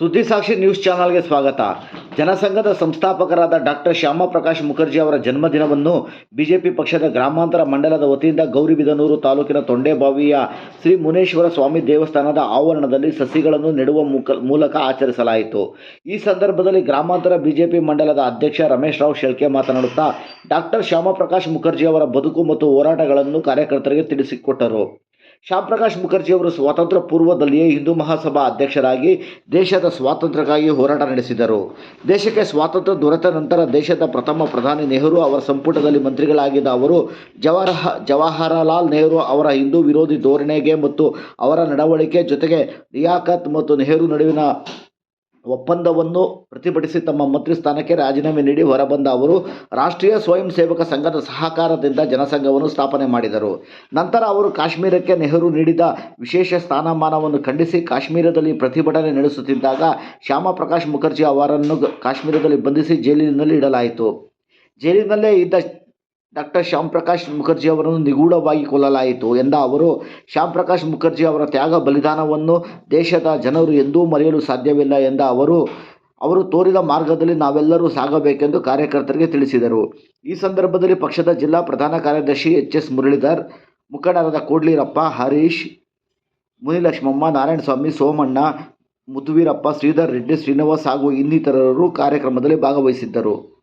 ಸುದ್ದಿಸಾಕ್ಷಿ news ಚಾನಲ್ಗೆ ಸ್ವಾಗತ. ಜನಸಂಘದ ಸಂಸ್ಥಾಪಕರಾದ ಡಾಕ್ಟರ್ ಶ್ಯಾಮಪ್ರಕಾಶ್ ಮುಖರ್ಜಿ ಅವರ ಜನ್ಮದಿನವನ್ನು ಬಿಜೆಪಿ ಪಕ್ಷದ ಗ್ರಾಮಾಂತರ ಮಂಡಲದ ವತಿಯಿಂದ ಗೌರಿಬಿದನೂರು ತಾಲೂಕಿನ ತೊಂಡೆಬಾವಿಯ ಶ್ರೀ ಮುನೇಶ್ವರ ಸ್ವಾಮಿ ದೇವಸ್ಥಾನದ ಆವರಣದಲ್ಲಿ ಸಸಿಗಳನ್ನು ನೆಡುವ ಮೂಲಕ ಆಚರಿಸಲಾಯಿತು. ಈ ಸಂದರ್ಭದಲ್ಲಿ ಗ್ರಾಮಾಂತರ ಬಿಜೆಪಿ ಮಂಡಲದ ಅಧ್ಯಕ್ಷ ರಮೇಶ್ ರಾವ್ ಶೆಳ್ಕೆ ಮಾತನಾಡುತ್ತಾ, ಡಾಕ್ಟರ್ ಶ್ಯಾಮಪ್ರಕಾಶ್ ಮುಖರ್ಜಿ ಅವರ ಬದುಕು ಮತ್ತು ಹೋರಾಟಗಳನ್ನು ಕಾರ್ಯಕರ್ತರಿಗೆ ತಿಳಿಸಿಕೊಟ್ಟರು. ಶ್ಯಾಮಪ್ರಕಾಶ್ ಪ್ರಕಾಶ್ ಅವರು ಸ್ವಾತಂತ್ರ್ಯ ಪೂರ್ವದಲ್ಲಿಯೇ ಹಿಂದೂ ಮಹಾಸಭಾ ಅಧ್ಯಕ್ಷರಾಗಿ ದೇಶದ ಸ್ವಾತಂತ್ರ್ಯಕ್ಕಾಗಿ ಹೋರಾಟ ನಡೆಸಿದರು. ದೇಶಕ್ಕೆ ಸ್ವಾತಂತ್ರ್ಯ ದೊರೆತ ನಂತರ ದೇಶದ ಪ್ರಥಮ ಪ್ರಧಾನಿ ನೆಹರು ಅವರ ಸಂಪುಟದಲ್ಲಿ ಮಂತ್ರಿಗಳಾಗಿದ್ದ ಅವರು ಜವಾಹರ ಜವಾಹರಲಾಲ್ ನೆಹರು ಅವರ ಹಿಂದೂ ವಿರೋಧಿ ಧೋರಣೆಗೆ ಮತ್ತು ಅವರ ನಡವಳಿಕೆ ಜೊತೆಗೆ ಲಿಯಾಖತ್ ಮತ್ತು ನೆಹರು ನಡುವಿನ ಒಪ್ಪಂದವನ್ನು ಪ್ರತಿಭಟಿಸಿ ತಮ್ಮ ಮಂತ್ರಿ ಸ್ಥಾನಕ್ಕೆ ರಾಜೀನಾಮೆ ನೀಡಿ ಹೊರಬಂದ ಅವರು ರಾಷ್ಟ್ರೀಯ ಸ್ವಯಂ ಸೇವಕ ಸಂಘದ ಸಹಕಾರದಿಂದ ಜನಸಂಘವನ್ನು ಸ್ಥಾಪನೆ ಮಾಡಿದರು. ನಂತರ ಅವರು ಕಾಶ್ಮೀರಕ್ಕೆ ನೆಹರು ನೀಡಿದ ವಿಶೇಷ ಸ್ಥಾನಮಾನವನ್ನು ಖಂಡಿಸಿ ಕಾಶ್ಮೀರದಲ್ಲಿ ಪ್ರತಿಭಟನೆ ನಡೆಸುತ್ತಿದ್ದಾಗ ಶ್ಯಾಮಪ್ರಕಾಶ್ ಮುಖರ್ಜಿ ಅವರನ್ನು ಕಾಶ್ಮೀರದಲ್ಲಿ ಬಂಧಿಸಿ ಜೈಲಿನಲ್ಲಿ ಇಡಲಾಯಿತು. ಜೈಲಿನಲ್ಲೇ ಇದ್ದ ಡಾಕ್ಟರ್ ಶ್ಯಾಮ್ ಪ್ರಕಾಶ್ ಮುಖರ್ಜಿ ಅವರನ್ನು ನಿಗೂಢವಾಗಿ ಕೊಲ್ಲಲಾಯಿತು ಎಂದ ಅವರು ಶ್ಯಾಮ್ ಪ್ರಕಾಶ್ ಮುಖರ್ಜಿ ಅವರ ತ್ಯಾಗ ಬಲಿದಾನವನ್ನು ದೇಶದ ಜನರು ಎಂದೂ ಮರೆಯಲು ಸಾಧ್ಯವಿಲ್ಲ ಎಂದ ಅವರು ಅವರು ತೋರಿದ ಮಾರ್ಗದಲ್ಲಿ ನಾವೆಲ್ಲರೂ ಸಾಗಬೇಕೆಂದು ಕಾರ್ಯಕರ್ತರಿಗೆ ತಿಳಿಸಿದರು. ಈ ಸಂದರ್ಭದಲ್ಲಿ ಪಕ್ಷದ ಜಿಲ್ಲಾ ಪ್ರಧಾನ ಕಾರ್ಯದರ್ಶಿ ಎಚ್ ಎಸ್ ಮುರಳೀಧರ್, ಮುಖಂಡರಾದ ಕೋಡ್ಲೀರಪ್ಪ, ಹರೀಶ್, ಮುನಿಲಕ್ಷ್ಮಮ್ಮ, ನಾರಾಯಣಸ್ವಾಮಿ, ಸೋಮಣ್ಣ, ಮುದುವೀರಪ್ಪ, ಶ್ರೀಧರ್ ರೆಡ್ಡಿ, ಶ್ರೀನಿವಾಸ್ ಹಾಗೂ ಇನ್ನಿತರರು ಕಾರ್ಯಕ್ರಮದಲ್ಲಿ ಭಾಗವಹಿಸಿದ್ದರು.